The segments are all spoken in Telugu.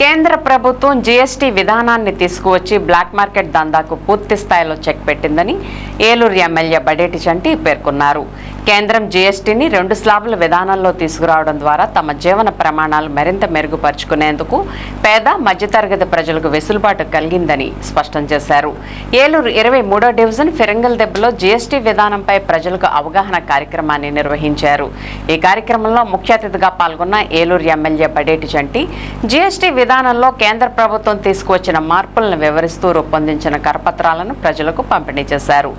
కేంద్ర ప్రభుత్వం జీఎస్టీ విధానాన్ని తీసుకువచ్చి బ్లాక్ మార్కెట్ దందాకు పూర్తి స్థాయిలో చెక్ పెట్టిందని ఏలూరు ఎమ్మెల్యే బడేటి చంటి పేర్కొన్నారు. కేంద్రం జీఎస్టీని రెండు స్లాబుల విధానంలో తీసుకురావడం ద్వారా తమ జీవన ప్రమాణాలు మరింత మెరుగుపరుచుకునేందుకు పేద మధ్యతరగతి ప్రజలకు వెసులుబాటు కలిగిందని స్పష్టం చేశారు. ఏలూరు ఇరవై మూడో డివిజన్ ఫిరంగల్ దెబ్బలో జీఎస్టీ విధానంపై ప్రజలకు అవగాహన కార్యక్రమాన్ని నిర్వహించారు. ఈ కార్యక్రమంలో ముఖ్య అతిథిగా పాల్గొన్న ఏలూరు ఎమ్మెల్యే బడేటి చంటి జీఎస్టీ విధానంలో కేంద్ర ప్రభుత్వం తీసుకువచ్చిన మార్పులను వివరిస్తూ రూపొందించిన కరపత్రాలను ప్రజలకు పంపిణీ చేశారు.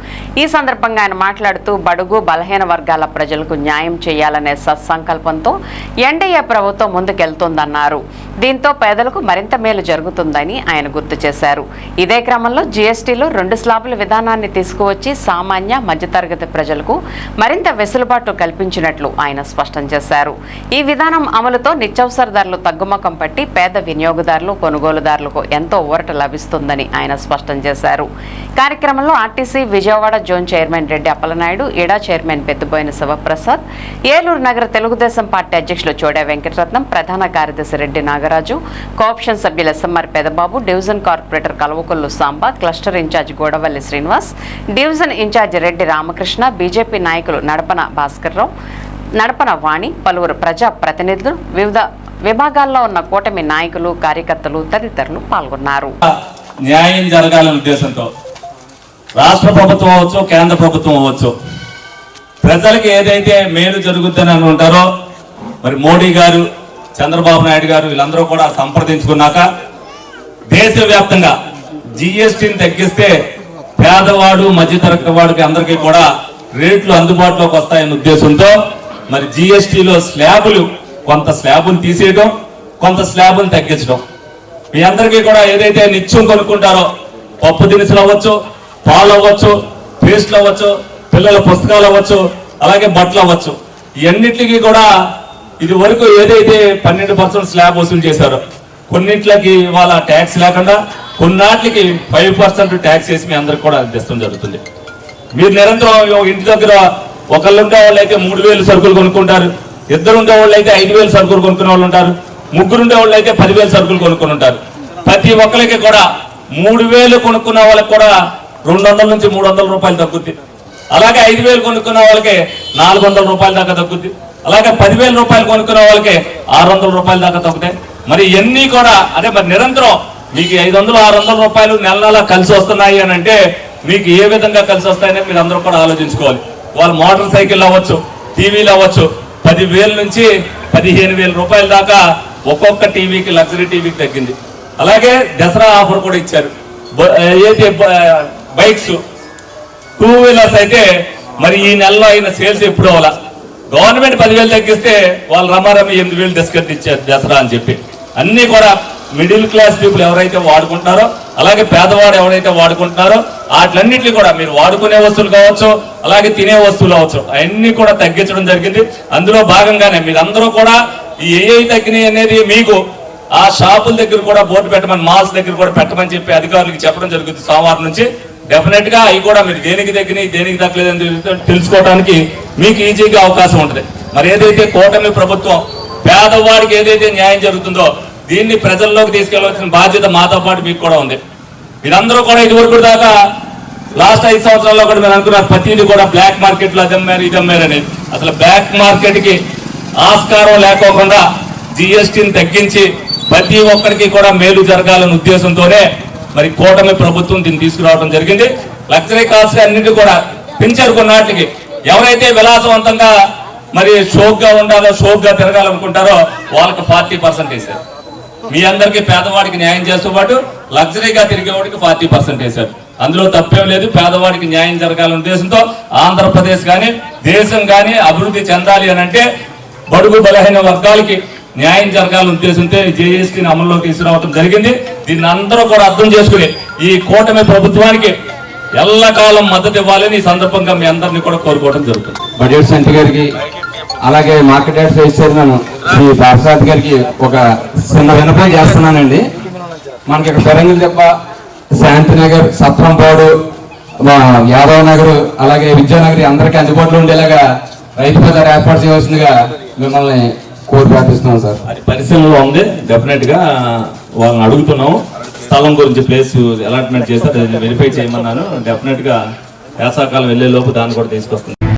ఈ సందర్భంగా ఆయన మాట్లాడుతూ బడుగు బలహీన వర్గాల ప్రజలకు న్యాయం చేయాలనే సత్సంకల్పంతో ఎన్డీఏ ప్రభుత్వం ముందుకెళ్తోందన్నారు. దీంతో పేదలకు మరింత మేలు జరుగుతుందని ఆయన గుర్తు చేశారు. ఇదే క్రమంలో జీఎస్టీలో రెండు స్లాబుల విధానాన్ని తీసుకువచ్చి సామాన్య మధ్యతరగతి ప్రజలకు మరింత వెసులుబాటు కల్పించినట్లు ఆయన స్పష్టం చేశారు. ఈ విధానం అమలుతో నిత్యావసర ధరలు తగ్గుముఖం పట్టి పేద వినియోగదారులు కొనుగోలుదారులకు ఎంతో ఊరట లభిస్తుందని ఆయన స్పష్టం చేశారు. కార్యక్రమంలో RTC Vijayawada zone chairman Reddy Appalanaidu ఇడా చైర్మన్ పెద్దుబోయిన శివప్రసాద్ ఏలూరు నగర తెలుగుదేశం పార్టీ అధ్యక్షులు చోడా వెంకటరత్నం ప్రధాన కార్యదర్శి రెడ్డి నాగరాజు కోఆప్షన్ సభ్యులు SMR Pedababu division corporator Kalavakollu Samba cluster in-charge Godavalli Srinivas division in-charge Reddy Ramakrishna BJP నాయకులు నడపన భాస్కర్రావు నడపన వాణి పలువురు ప్రజా ప్రతినిధులు వివిధ విభాగాల్లో ఉన్న కూటమి నాయకులు కార్యకర్తలు తదితరులు పాల్గొన్నారు. న్యాయం జరగాలనే ఉద్దేశంతో రాష్ట్ర ప్రభుత్వం అవ్వచ్చు కేంద్ర ప్రభుత్వం అవ్వచ్చు ప్రజలకు ఏదైతే మేలు జరుగుద్దని అనుకుంటారో మరి మోడీ గారు చంద్రబాబు నాయుడు గారు వీళ్ళందరూ కూడా సంప్రదించుకున్నాక దేశవ్యాప్తంగా జిఎస్టీని తగ్గిస్తే పేదవాడు మధ్యతరగతి వాడికి అందరికీ కూడా రేట్లు అందుబాటులోకి వస్తాయనే ఉద్దేశంతో మరి జిఎస్టిలో స్లాబులు కొంత స్లాబులు తీసేయడం కొంత స్లాబులు తగ్గించడం మీ అందరికీ కూడా ఏదైతే నిత్యం కొనుక్కుంటారో పప్పు దినుసులు అవ్వచ్చు పాలు అవ్వచ్చు పేస్ట్లు అవ్వచ్చు పిల్లల పుస్తకాలు అవ్వచ్చు అలాగే బట్టలు అవ్వచ్చు. ఇవన్నిటికి కూడా ఇది వరకు ఏదైతే పన్నెండు పర్సెంట్ స్లాబ్ వసూలు చేశారో కొన్నింటికి ఇవాళ ట్యాక్స్ లేకుండా కొన్నాటికి ఫైవ్ పర్సెంట్ ట్యాక్స్ వేసి మీ అందరికి కూడా అందిస్తాం జరుగుతుంది. మీరు నిరంతరం ఇంటి దగ్గర ఒకళ్ళు వాళ్ళైతే వాళ్ళు అయితే మూడు వేలు సరుకులు కొనుక్కుంటారు ఇద్దరు ఉండే వాళ్ళు అయితే ఐదు వేలు సరుకులు కొనుక్కునే వాళ్ళు ఉంటారు ముగ్గురు ఉండే వాళ్ళు అయితే పదివేలు సరుకులు కొనుక్కుని ఉంటారు. ప్రతి ఒక్కరికి కూడా మూడు వేలు కొనుక్కున్న వాళ్ళకి కూడా రెండు వందల నుంచి మూడు వందల రూపాయలు తగ్గుద్ది. అలాగే ఐదు వేలు కొనుక్కున్న వాళ్ళకి నాలుగు వందల రూపాయల దాకా తగ్గుద్ది. అలాగే పదివేల రూపాయలు కొనుక్కున్న వాళ్ళకి ఆరు వందల రూపాయల దాకా తగ్గుతాయి. మరి ఇవన్నీ కూడా అదే మరి నిరంతరం మీకు ఐదు వందలు ఆరు వందల రూపాయలు నెల నెల కలిసి వస్తున్నాయి అని అంటే మీకు ఏ విధంగా కలిసి వస్తాయని మీరు అందరూ కూడా ఆలోచించుకోవాలి. వాళ్ళు మోటార్ సైకిల్ అవ్వచ్చు టీవీలు అవ్వచ్చు పదివేల నుంచి పదిహేను వేల రూపాయల దాకా ఒక్కొక్క టీవీకి లగ్జరీ టీవీకి తగ్గింది. అలాగే దసరా ఆఫర్ కూడా ఇచ్చారు. ఏది బ- బైక్స్ టూ వీలర్స్ అయితే మరి ఈ నెలలో అయిన సేల్స్ ఎప్పుడు అవ్వాల? గవర్నమెంట్ పదివేలు తగ్గిస్తే వాళ్ళు రమారమి ఎనిమిది వేలు డిస్కౌంట్ ఇచ్చారు దసరా అని చెప్పి. అన్నీ కూడా మిడిల్ క్లాస్ పీపుల్ ఎవరైతే వాడుకుంటారో అలాగే పేదవాడు ఎవరైతే వాడుకుంటున్నారో వాటిలన్నింటినీ కూడా మీరు వాడుకునే వస్తువులు కావచ్చు అలాగే తినే వస్తువులు అవచ్చు అవన్నీ కూడా తగ్గించడం జరిగింది. అందులో భాగంగానే మీరందరూ కూడా ఈ ఏ తగ్గినాయి అనేది మీకు ఆ షాపుల దగ్గర కూడా బోర్డు పెట్టమని మాల్స్ దగ్గర కూడా పెట్టమని చెప్పి అధికారులకు చెప్పడం జరుగుతుంది సోమవారం నుంచి. డెఫినెట్గా అవి కూడా మీరు దేనికి తగ్గినాయి దేనికి తగ్గలేదని తెలుసుకోవడానికి మీకు ఈజీగా అవకాశం ఉంటుంది. మరి ఏదైతే కూటమి ప్రభుత్వం పేదవాడికి ఏదైతే న్యాయం జరుగుతుందో దీన్ని ప్రజల్లోకి తీసుకెళ్ళవలసిన బాధ్యత మాతో పాటు మీకు కూడా ఉంది. మీరందరూ కూడా ఇదివరకు దాకా లాస్ట్ ఐదు సంవత్సరాల్లో కూడా మీరు అనుకున్నారు ప్రతిదీ కూడా బ్లాక్ మార్కెట్లో అది అమ్మారు ఇది అమ్మారు అనేది అసలు బ్లాక్ మార్కెట్కి ఆస్కారం లేకోకుండా జిఎస్టీని తగ్గించి ప్రతి ఒక్కరికి కూడా మేలు జరగాలనే ఉద్దేశంతోనే మరి కూటమి ప్రభుత్వం దీన్ని తీసుకురావడం జరిగింది. లగ్జరీ కార్స్ అన్నింటి కూడా పెంచారు కొన్నాటికి. ఎవరైతే విలాసవంతంగా మరి షోక్గా ఉండాలో షోక్గా తిరగాలనుకుంటారో వాళ్ళకి ఫార్టీ పర్సెంట్ వేశారు. మీ అందరికీ పేదవాడికి న్యాయం చేస్తూ పాటు లగ్జరీగా తిరిగేవాడికి ఫార్టీ పర్సెంట్ వేశారు. అందులో తప్పేం లేదు పేదవాడికి న్యాయం జరగాలనే ఉద్దేశంతో ఆంధ్రప్రదేశ్ కానీ దేశం కానీ అభివృద్ధి చెందాలి అని అంటే బడుగు బలహీన వర్గాలకి న్యాయం జరగాలనే ఉద్దేశంతో జేఎస్టీని అమల్లోకి తీసుకురావడం జరిగింది. దీన్ని అందరూ కూడా అర్థం చేసుకుని ఈ కూటమి ప్రభుత్వానికి ఎల్లకాలం మద్దతు ఇవ్వాలని ఈ సందర్భంగా మీ అందరినీ కూడా కోరుకోవడం జరుగుతుంది. బడ్జెట్ సెంటర్ గారికి అలాగే market yard vice chairman Shri Babasad గారికి ఒక చిన్న వినపం చేస్తున్నానండి. మనకి ఇక్కడ పెరంగిల్ దెబ్బ శాంతినగర్ సత్రంపాడు మా యాదవ్ నగర్ అలాగే విద్యానగరి అందరికీ అందుబాటులో ఉండేలాగా రైతు బజార్ ఏర్పాటు చేయవలసిందిగా మిమ్మల్ని కోరి ప్రార్థిస్తున్నాం సార్. అది పరిశీలనలో ఉంది డెఫినెట్గా వాళ్ళని అడుగుతున్నాం స్థలం గురించి ప్లేస్ అలాట్మెంట్ చేస్తే వెరిఫై చేయమన్నాను. డెఫినెట్గా వేసాకాలం వెళ్ళే లోపు దాన్ని కూడా తీసుకొస్తుంది